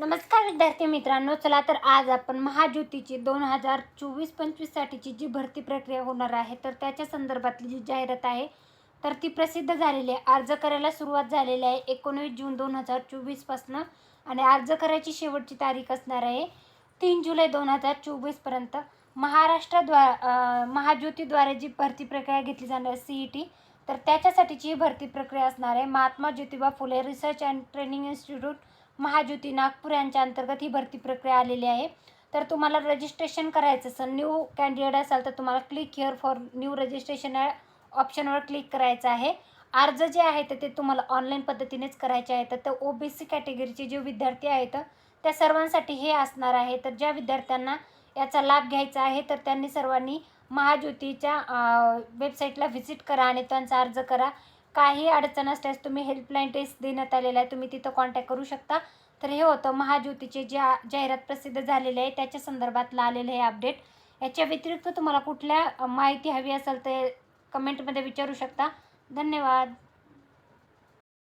नमस्कार विद्यार्थी मित्रांनो चला तर आज आपण महाज्योतीची दोन हजार चोवीस पंचवीससाठीची जी भरती प्रक्रिया होणार आहे तर त्याच्या संदर्भातली जी जाहिरात आहे तर ती प्रसिद्ध झालेली आहे. अर्ज करायला सुरुवात झालेली आहे एकोणवीस जून दोन हजार चोवीसपासनं आणि अर्ज करायची शेवटची तारीख असणार आहे तीन जुलै दोन हजार चोवीसपर्यंत महाराष्ट्राद्वारा महाज्योतीद्वारे जी भरती प्रक्रिया घेतली जाणार सी ई टी तर त्याच्यासाठीची ही भरती प्रक्रिया असणार आहे. Mahatma Jyotiba Phule research and training institute Mahajyoti Nagpur यांच्या अंतर्गत ही भरती प्रक्रिया आलेली आहे. तर तुम्हाला रजिस्ट्रेशन करायचं असेल न्यू कॅन्डिडेट असाल तर तुम्हाला click here for new registration या ऑप्शनवर क्लिक करायचं आहे. अर्ज जे आहे तर ते तुम्हाला ऑनलाईन पद्धतीनेच करायचे आहे तर ओ बी सी कॅटेगरीचे जे विद्यार्थी आहेत त्या सर्वांसाठी हे असणार आहे. तर ज्या विद्यार्थ्यांना याचा लाभ घ्यायचा आहे तर त्यांनी सर्वांनी महाज्योतीच्या वेबसाईटला व्हिजिट करा आणि त्यांचा अर्ज करा. काही अडचण असल्यास तुम्ही हेल्पलाईन टेस्ट देण्यात आलेला आहे. तुम्ही तिथं कॉन्टॅक्ट करू शकता. तर हे होतं महाज्योतीचे ज्या जाहिरात प्रसिद्ध झालेले आहे त्याच्या संदर्भातलं आलेलं हे अपडेट याच्या व्यतिरिक्त तुम्हाला कुठल्या माहिती हवी असेल तर कमेंटमध्ये विचारू शकता. धन्यवाद.